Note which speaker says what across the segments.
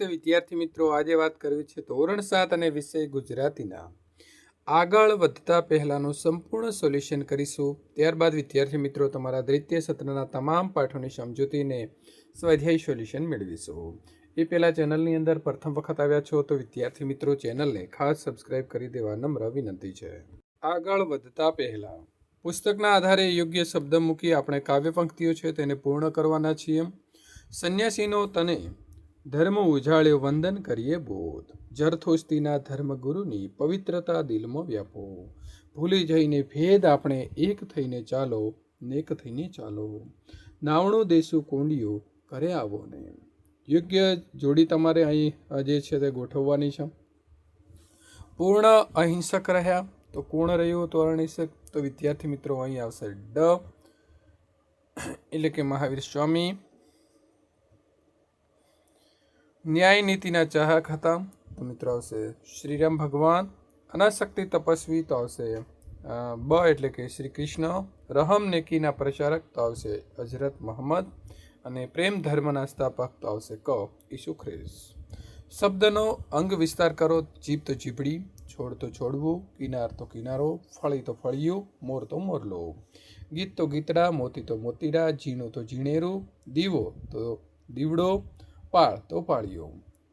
Speaker 1: વિદ્યાર્થી મિત્રો આજે વાત કરવી છે ધોરણ સાત અને વિષય ગુજરાતીના. આગળ વધતા પહેલાંનું સંપૂર્ણ સોલ્યુશન કરીશું. ત્યારબાદ વિદ્યાર્થી મિત્રો તમારા દ્વિતીય સત્રના તમામ પાઠોની સમજૂતીને સ્વાધ્યાય સોલ્યુશન મેળવીશું. એ પહેલાં ચેનલની અંદર પ્રથમ વખત આવ્યા છો તો વિદ્યાર્થી મિત્રો ચેનલને ખાસ સબસ્ક્રાઇબ કરી દેવા નમ્ર વિનંતી છે. આગળ વધતા પહેલાં, પુસ્તકના આધારે યોગ્ય શબ્દ મૂકી આપણે કાવ્ય પંક્તિઓ છે તેને પૂર્ણ કરવાના છીએ. સંન્યાસીનો તને ધર્મ ઉજાળ્યો વંદન કરીએ બોધ. જરથોસ્તીના ધર્મગુરુની પવિત્રતા દિલમાં વ્યાપો. ભૂલી જઈને ભેદ આપણે એક થઈને ચાલો, નેક થઈને ચાલો. નાવણું દેશું કોંડિયું ઘરે આવો ને યોગ્ય જોડી તમારે અહીં જે છે તે ગોઠવવાની છે. પૂર્ણ અહિંસક રહ્યા, તો કોણ રહ્યું? તો અહિંસક. તો વિદ્યાર્થી મિત્રો, અહીં આવશે ડ. એટલે કે મહાવીર સ્વામી. ન્યાય નીતિના ચાહક હતા. તો મિત્રો આવશે શ્રીરામ ભગવાન. અનાશક્તિ તપસ્વી તો આવશે બ એટલે કે શ્રી કૃષ્ણ. રહમ નેકીના પ્રચારક તો આવશે હજરત મોહમ્મદ. અને પ્રેમ ધર્મના સ્થાપક તો આવશે ક, ઈસુ ખ્રિસ્ત. શબ્દનો અંગ વિસ્તાર કરો, જીભ તો જીભડી, છોડ તો છોડવું, કિનાર તો કિનારો, ફળી તો ફળિયું, મોર તો મોરલો ગીત તો ગીતડા, મોતી તો મોતીડા, ઝીણું તો ઝીણેરું, દીવો તો દીવડો પાળ, તો પાળીઓ.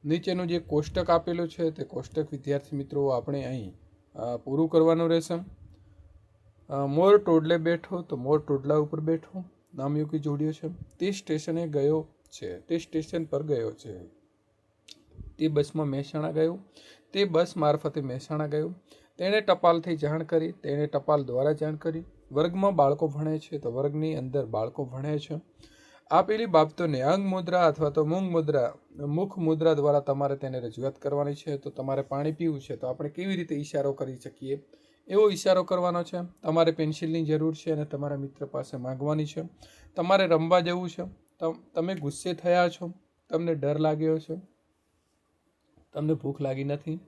Speaker 1: નીચેનું જે કોષ્ટક આપેલું છે, તે કોષ્ટક વિદ્યાર્થી મિત્રો, આપણે અહીં પૂરું કરવાનું રહેશે. મોર ટોડલે બેઠો, તો મોર ટોડલા ઉપર બેઠો. નામયુકી જોડ્યો છે. તે સ્ટેશને ગયો છે. તે સ્ટેશન પર ગયો છે. તે બસમાં મહેસાણા ગયો. તે બસ મારફતે મહેસાણા ગયો. તેણે ટપાલથી જાણ કરી. તેણે ટપાલ દ્વારા જાણ કરી. વર્ગમાં બાળકો ભણે છે, તો વર્ગની અંદર બાળકો ભણે છે. આપેલી બાબતોને અંગ મુદ્રા અથવા તો મૂંગ મુદ્રા, મુખ મુદ્રા દ્વારા તમારે તેને રજૂઆત કરવાની છે. તો તમારે પાણી પીવું છે તો આપણે કેવી રીતે ઈશારો કરી શકીએ? એવો ઈશારો કરવાનો છે. તમારે પેન્સિલની જરૂર છે અને તમારા મિત્ર પાસે માંગવાની છે. તમારે રમવા જવું છે. તમ- ગુસ્સે થયા છો. તમને ડર લાગ્યો છે. તમને ભૂખ લાગી નથી.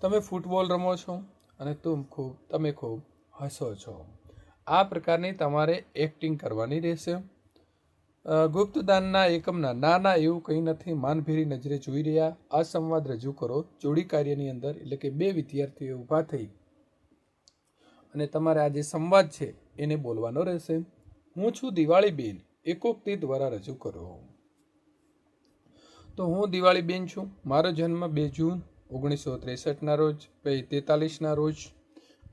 Speaker 1: તમે ફૂટબોલ રમો છો અને તું ખૂબ, તમે ખૂબ હસો છો. આ પ્રકારની તમારે એક્ટિંગ કરવાની રહેશે. ગુપ્તદાનના એકમના ના ના એવું કંઈ નથી, માનભેરી નજરે જોઈ રહ્યા. આ સંવાદ રજૂ કરો. જોડી કાર્યની અંદર એટલે કે બે વિદ્યાર્થીઓ ઊભા થઈ. અને તમારે આ જે સંવાદ છે, એને બોલવાનો રહેશે. હું છું દિવાળીબેન. એકોક્તિ દ્વારા રજૂ કરો. તો હું દિવાળીબેન છું. મારો જન્મ બે જૂન ઓગણીસો ત્રેસઠના રોજ બે તેતાલીસના રોજ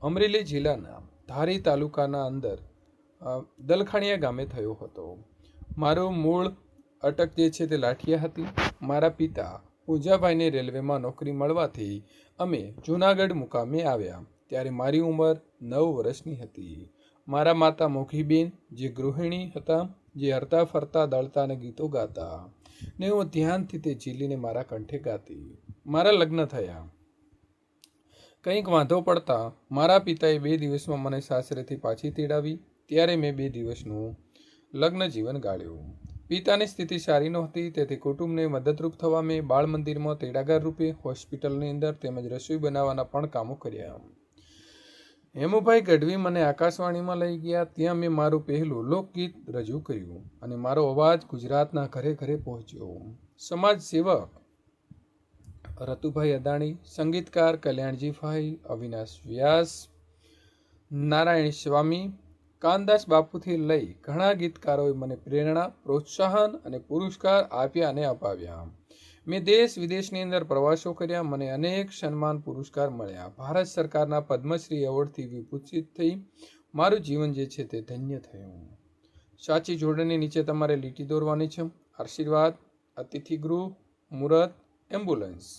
Speaker 1: અમરેલી જિલ્લાના ધારી તાલુકાના અંદર દલખાણીયા ગામે થયો હતો. મારું મૂળ અટક જે છે તે લાઠિયા હતી. મારા પિતા પૂજાભાઈને રેલવેમાં નોકરી મળવાથી અમે જૂનાગઢ મુકામે આવ્યા ત્યારે મારી ઉંમર નવ વર્ષની હતી. મારા માતા મોઘીબેન, જે ગૃહિણી હતા, જે હરતા ફરતા દળતા અને ગીતો ગાતા ને હું ધ્યાનથી તે ઝીલીને મારા કંઠે ગાતી. મારા લગ્ન થયા. કંઈક વાંધો પડતા મારા પિતાએ બે દિવસમાં મને સાસરેથી પાછી તેડાવી. ત્યારે મેં બે દિવસનું લગ્ન જીવન ગાળ્યું. પિતાની સ્થિતિ સારી નહોતી, તેથી કુટુંબને મદદરૂપ થવા મેં બાળ મંદિરમાં તેડાગાર રૂપે હોસ્પિટલની અંદર તેમજ રસોઈ બનાવવાના પણ કામો કર્યા. હેમુભાઈ ગઢવી મને આકાશવાણીમાં લઈ ગયા, ત્યાં મેં મારું પહેલું લોકગીત રજૂ કર્યું અને મારો અવાજ ગુજરાતના ઘરે ઘરે પહોંચ્યો. સમાજ સેવક રતુભાઈ અદાણી, સંગીતકાર કલ્યાણજીભાઈ અવિનાશ વ્યાસ, નારાયણ સ્વામી કાનદાસ બાપુથી લઈ ઘણા ગીતકારોએ મને પ્રેરણા, પ્રોત્સાહન અને પુરસ્કાર આપ્યા અને અપાવ્યા. મેં દેશ વિદેશની અંદર પ્રવાસો કર્યા, મને અનેક સન્માન પુરસ્કાર મળ્યા. ભારત સરકારના પદ્મશ્રી એવોર્ડથી વિભૂષિત થઈ મારું જીવન જે છે તે ધન્ય થયું. સાચી જોડણી નીચે તમારે લીટી દોરવાની છે. આશીર્વાદ, અતિથિ ગૃહ મુહૂર્ત એમ્બ્યુલન્સ.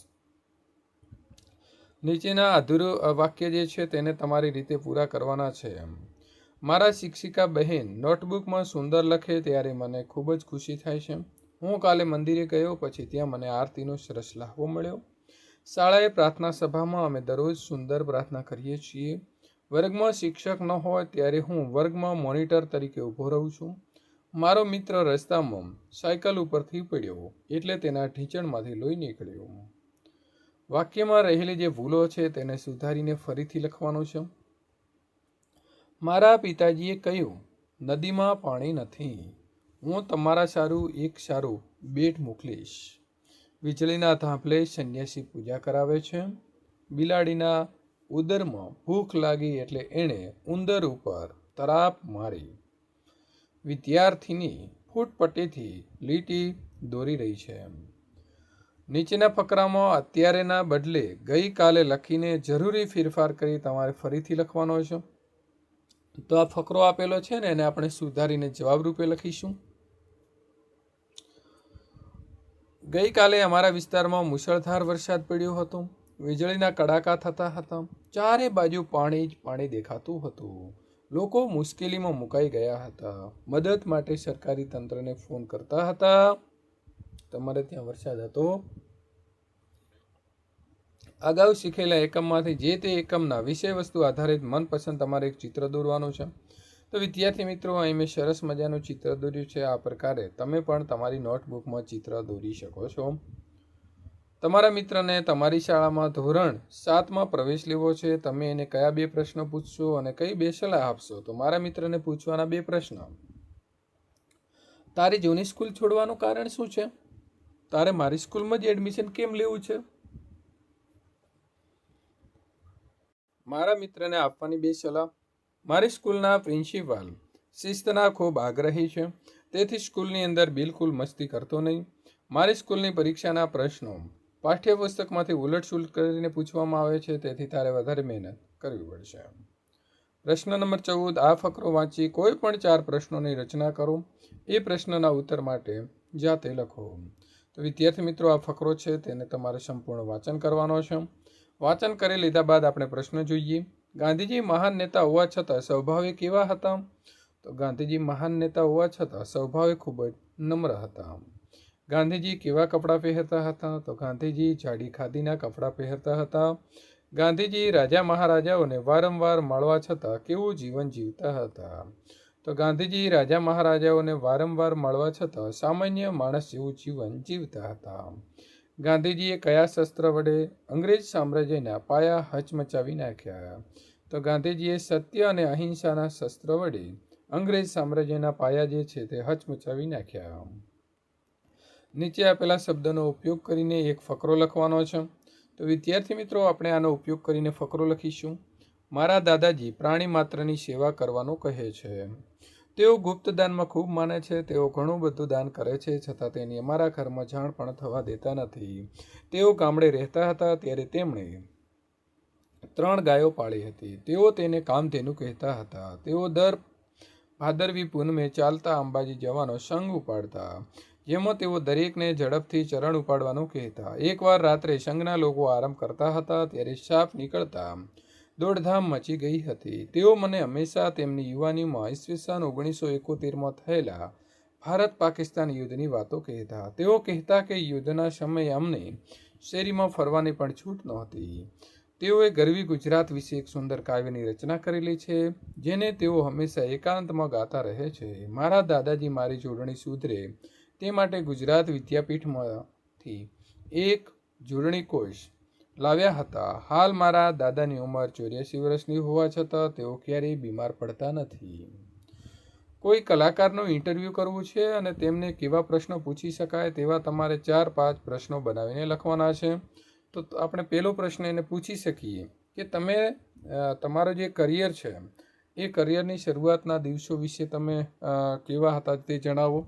Speaker 1: નીચેના અધૂરું વાક્ય જે છે તેને તમારી રીતે પૂરા કરવાના છે મારા શિક્ષિકા બહેન નોટબુકમાં સુંદર લખે ત્યારે મને ખૂબ જ ખુશી થાય છે. હું કાલે મંદિરે ગયો પછી ત્યાં મને આરતીનો સરસ લાહવો મળ્યો. શાળાએ પ્રાર્થના સભામાં અમે દરરોજ સુંદર પ્રાર્થના કરીએ છીએ. વર્ગમાં શિક્ષક ન હોય ત્યારે હું વર્ગમાં મોનિટર તરીકે ઊભો રહું છું. મારો મિત્ર રસ્તામાં સાયકલ ઉપરથી પડ્યો એટલે તેના ઢીંચણમાંથી લોહી નીકળ્યો. વાક્યમાં રહેલી જે ભૂલો છે તેને સુધારીને ફરીથી લખવાનું છે. મારા પિતાજીએ કહ્યું, નદીમાં પાણી નથી. હું તમારા સારું એક સારું બેટ મોકલીશ. વીજળીના થાંભલે સંન્યાસી પૂજા કરાવે છે. બિલાડીના ઉદરમાં ભૂખ લાગી એટલે એણે ઉંદર ઉપર તરાપ મારી. વિદ્યાર્થીની ફૂટપટ્ટીથી લીટી દોરી રહી છે. નીચેના ફકરામાં અત્યારેના બદલે ગઈકાલે લખીને જરૂરી ફેરફાર કરી તમારે ફરીથી લખવાનો છે. તો આ ફકરો આપેલો છે ને એને આપણે સુધારીને જવાબ રૂપે લખીશું. ગઈકાલે અમારા વિસ્તારમાં મુશળધાર વરસાદ પડ્યો હતો. વીજળીના કડાકા થતા હતા. ચારે બાજુ પાણી જ પાણી દેખાતું હતું. લોકો મુશ્કેલીમાં મુકાઈ ગયા હતા. મદદ માટે સરકારી તંત્રને ફોન કરતા હતા. તમારે ત્યાં વરસાદ હતો? અગાઉ શીખેલા એકમમાંથી જે તે એકમના વિષય વસ્તુ આધારિત મનપસંદ તમારે એક ચિત્ર દોરવાનું છે. તો વિદ્યાર્થી મિત્રો, અહીં મેં સરસ મજાનું ચિત્ર દોર્યું છે. આ પ્રકારે તમે પણ તમારી નોટબુકમાં ચિત્ર દોરી શકો છો. તમારા મિત્રને તમારી શાળામાં ધોરણ સાતમાં પ્રવેશ લેવો છે. તમે એને કયા બે પ્રશ્નો પૂછશો અને કઈ બે સલાહ આપશો? તો મારા મિત્રને પૂછવાના બે પ્રશ્ન. તારી જૂની સ્કૂલ છોડવાનું કારણ શું છે? તારે મારી સ્કૂલમાં જ એડમિશન કેમ લેવું છે? મારા મિત્રને આપવાની બે સલાહ. મારી સ્કૂલના પ્રિન્સિપાલ શિસ્તના ખૂબ આગ્રહી છે. તેથી સ્કૂલની અંદર બિલકુલ મસ્તી કરતો નહીં. મારી સ્કૂલની પરીક્ષાના પ્રશ્નો પાઠ્યપુસ્તકમાંથી ઉલટસુલટ કરીને પૂછવામાં આવે છે, તેથી તારે વધારે મહેનત કરવી પડશે. પ્રશ્ન નંબર ચૌદ, આ ફકરો વાંચી કોઈ પણ ચાર પ્રશ્નોની રચના કરો. એ પ્રશ્નના ઉત્તર માટે જાતે લખો. તો વિદ્યાર્થી મિત્રો, આ ફકરો છે, તેને તમારે સંપૂર્ણ વાંચન કરવાનો છે. વાંચન કરી લીધા બાદ આપણે પ્રશ્ન જોઈએ. ગાંધીજી મહાન નેતા હોવા છતાં સ્વભાવે કેવા હતા? તો ગાંધીજી મહાન નેતા હોવા છતાં સ્વભાવે ખૂબ જ નમ્ર હતા. ગાંધીજી કેવા કપડાં પહેરતા હતા? તો ગાંધીજી જાડી ખાદીના કપડાં પહેરતા હતા. ગાંધીજી રાજા મહારાજાઓને વારંવાર મળવા છતાં કેવું જીવન જીવતા હતા? તો ગાંધીજી રાજા મહારાજાઓને વારંવાર મળવા છતાં સામાન્ય માણસ જેવું જીવન જીવતા હતા. ગાંધીજીએ કયા શસ્ત્ર વડે અંગ્રેજ સામ્રાજ્યના પાયા હચમચાવી નાખ્યા? તો ગાંધીજીએ સત્ય અને અહિંસાના શસ્ત્ર વડે અંગ્રેજ સામ્રાજ્યના પાયા જે છે તે હચમચાવી નાખ્યા. નીચે આપેલા શબ્દનો ઉપયોગ કરીને એક ફકરો લખવાનો છે. તો વિદ્યાર્થી મિત્રો, આપણે આનો ઉપયોગ કરીને ફકરો લખીશું. મારા દાદાજી પ્રાણી માત્રની સેવા કરવાનું કહે છે. તેઓ ગુપ્ત દાનમાં ખૂબ માને છે, તેઓ ઘણું બધું દાન કરે છે, છતાં તેની અમારા ઘરમાં જાણ પણ થવા દેતા નથી. તેઓ ગામડે રહેતા હતા ત્યારે તેમણે ત્રણ ગાયો પાળી હતી. તેઓ તેને કામધેનુ કહેતા હતા. તેઓ દર ભાદરવી પૂનમે ચાલતા અંબાજી જવાનો સંગ ઉપાડતા, જેમાં તેઓ દરેકને ઝડપથી ચરણ ઉપાડવાનું કહેતા. એકવાર રાત્રે સંઘના લોકો આરામ કરતા હતા ત્યારે સાપ નીકળતા દોડધામ મચી ગઈ હતી. તેઓ મને હંમેશા તેમની યુવાનીમાં ઈસવીસન ઓગણીસો એકોતેરમાં થયેલા ભારત પાકિસ્તાન યુદ્ધની વાતો કહેતા. તેઓ કહેતા કે યુદ્ધના સમયે અમને શેરીમાં ફરવાની પણ છૂટ નહોતી. તેઓએ ગરવી ગુજરાત વિશે એક સુંદર કાવ્યની રચના કરેલી છે, જેને તેઓ હંમેશા એકાંતમાં ગાતા રહે છે. મારા દાદાજી મારી જોડણી સુધરે, તે માટે ગુજરાત વિદ્યાપીઠમાંથી એક જોડણી કોષ લાવ્યા હતા. હાલ મારા દાદાની ઉંમર ચોર્યાસી વર્ષની હોવા છતાં તેઓ ક્યારેય બીમાર પડતા નથી. કોઈ કલાકારનું ઇન્ટરવ્યૂ કરવું છે અને તેમને કેવા પ્રશ્નો પૂછી શકાય તેવા તમારે ચાર પાંચ પ્રશ્નો બનાવીને લખવાના છે. તો આપણે પહેલો પ્રશ્ન એને પૂછી શકીએ કે તમે તમારો જે કરિયર છે, એ કરિયરની શરૂઆતના દિવસો વિશે તમે કેવા હતા તે જણાવો.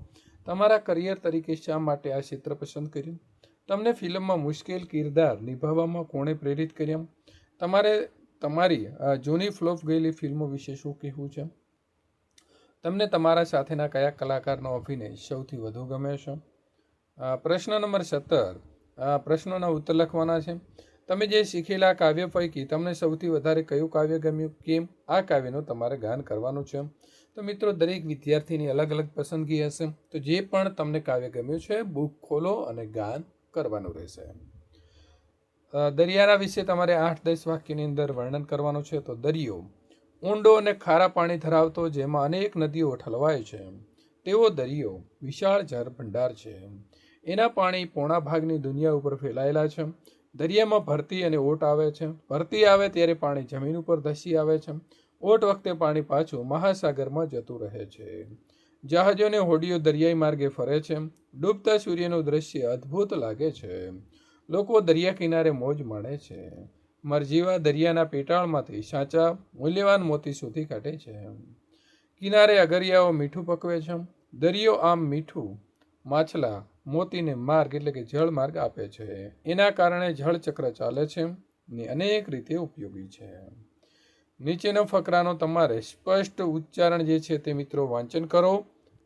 Speaker 1: તમારા કરિયર તરીકે શા માટે આ ક્ષેત્ર પસંદ કર્યું? તમને ફિલ્મમાં મુશ્કેલ કિરદાર નિભાવવામાં કોણે પ્રેરિત કર્યા? તમારે, તમારી જૂની ફ્લોપ ગયેલી ફિલ્મો વિશે શું કહેવું છે? તમને તમારા સાથેના કયા કલાકારનો અભિનય સૌથી વધુ ગમે છે? પ્રશ્ન નંબર સત્તર. પ્રશ્નોના ઉત્તર લખવાના છે. તમે જે શીખેલા કાવ્ય પૈકી તમને સૌથી વધારે કયું કાવ્ય ગમ્યું? કેમ? આ કાવ્યનું તમારે ગાન કરવાનું છે. તો મિત્રો, દરેક વિદ્યાર્થીની અલગ અલગ પસંદગી હશે. તો જે પણ તમને કાવ્ય ગમ્યું છે, બુક ખોલો અને ગાન કરવાનું રહેશે દરિયાના વિશે તમારે આઠ દસ વાક્યની અંદર વર્ણન કરવાનું છે તો દરિયો ઊંડો અને ખારા પાણી ધરાવતો જેમાં અનેક નદીઓ ઠલવાય છે. તેવો દરિયો, વિશાળ જળ ભંડાર છે. એના પાણી પોણા ભાગની દુનિયા ઉપર ફેલાયેલા છે. દરિયામાં ભરતી અને ઓટ આવે છે. ભરતી આવે ત્યારે પાણી જમીન ઉપર ધસી આવે છે. ઓટ વખતે પાણી પાછું મહાસાગરમાં જતું રહે છે. જહાજોને હોડીઓ દરિયાઈ માર્ગે ફરે છે. ડૂબતા સૂર્યનું દ્રશ્ય અદ્ભુત લાગે છે. લોકો દરિયા કિનારે મોજ માણે છે. મરજીવા દરિયાના પેટાળમાંથી સાચા, મૂલ્યવાન મોતી શોધી કાઢે છે. કિનારે અગરિયાઓ મીઠું પકવે છે. દરિયો આમ મીઠું, માછલા મોતીને માર્ગ એટલે કે જળ માર્ગ આપે છે. એના કારણે જળચક્ર ચાલે છે ને અનેક રીતે ઉપયોગી છે. નીચેનો ફકરાનો તમારે સ્પષ્ટ ઉચ્ચારણ જે છે તે મિત્રો વાંચન કરો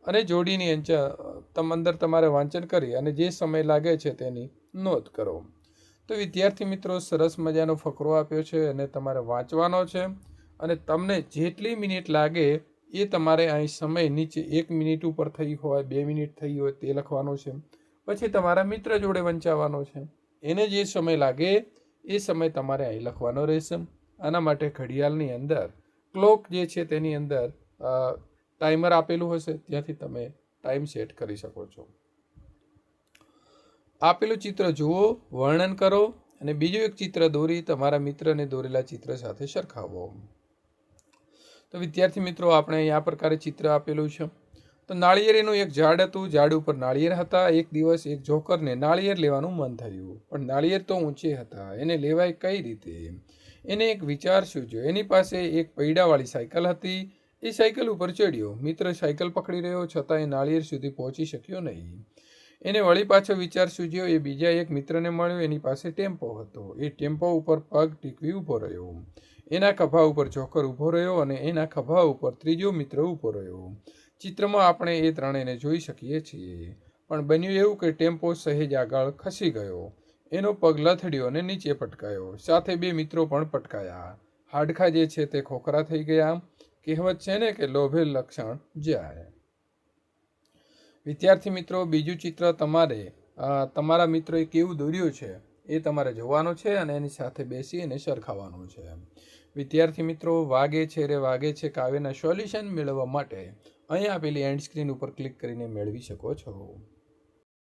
Speaker 1: અને જોડીની તમ અંદર તમારે વાંચન કરી અને જે સમય લાગે છે તેની નોંધ કરો. તો વિદ્યાર્થી મિત્રો, સરસ મજાનો ફકરો આપ્યો છે અને તમારે વાંચવાનો છે અને તમને જેટલી મિનિટ લાગે એ તમારે અહીં સમય નીચે એક મિનિટ ઉપર થઈ હોય, બે મિનિટ થઈ હોય તે લખવાનો છે. પછી તમારા મિત્ર જોડે વંચાવવાનો છે. એને જે સમય લાગે એ સમય તમારે અહીં લખવાનો રહેશે. આના માટે ઘડિયાળની અંદર ક્લોક જે છે તેની અંદર ટાઈમર આપેલું હશે ત્યાંથી તમે ટાઈમ સેટ કરી શકો છો. આપેલું ચિત્ર જુઓ, વર્ણન કરો અને બીજું એક ચિત્ર દોરી, તમારા મિત્રને દોરેલા ચિત્ર સાથે સરખાવો. તો વિદ્યાર્થી મિત્રો, આપણે આ પ્રકારે ચિત્ર આપેલું છે. તો નાળિયેરીનું એક ઝાડ હતું, ઝાડ ઉપર નાળિયેર હતા. એક દિવસ એક જોકરને નાળિયેર લેવાનું મન થયું. પણ નાળિયેર તો ઊંચે હતા. એને લેવાય કઈ રીતે? એને એક વિચાર સૂચ્યો એની પાસે એક પૈડાવાળી સાયકલ હતી. એ સાયકલ ઉપર ચડ્યો. મિત્ર સાયકલ પકડી રહ્યો છતાં એ નાળિયેર સુધી પહોંચી શક્યો નહીં. એને વળી પાછો વિચાર સૂજ્યો. એ બીજા એક મિત્રને મળ્યો. એની પાસે ટેમ્પો હતો. એ ટેમ્પો ઉપર પગ ટીકવી ઊભો રહ્યો. એના ખભા ઉપર જોકર ઊભો રહ્યો અને એના ખભા ઉપર ત્રીજો મિત્ર ઊભો રહ્યો. ચિત્રમાં આપણે એ ત્રણેયને જોઈ શકીએ છીએ. પણ બન્યું એવું કે ટેમ્પો સહેજ આગળ ખસી ગયો. એનો પગ લથડ્યો અને નીચે પટકાયો. સાથે બે મિત્રો પણ પટકાયા. હાડકા જે છે તે ખોખરા થઈ ગયા. કહેવત છે ને કે લોભે લક્ષણ જાય. વિદ્યાર્થી મિત્રો, બીજું ચિત્ર તમારે. તમારા મિત્રોએ કેવું દોર્યું છે એ તમારે જોવાનું છે અને એની સાથે બેસી અને સરખાવવાનું છે. વિદ્યાર્થી મિત્રો, વાગે છે રે વાગે છે કાવ્યના સોલ્યુશન મેળવવા માટે અહીં આપેલી એન્ડ સ્ક્રીન ઉપર ક્લિક કરીને મેળવી શકો છો.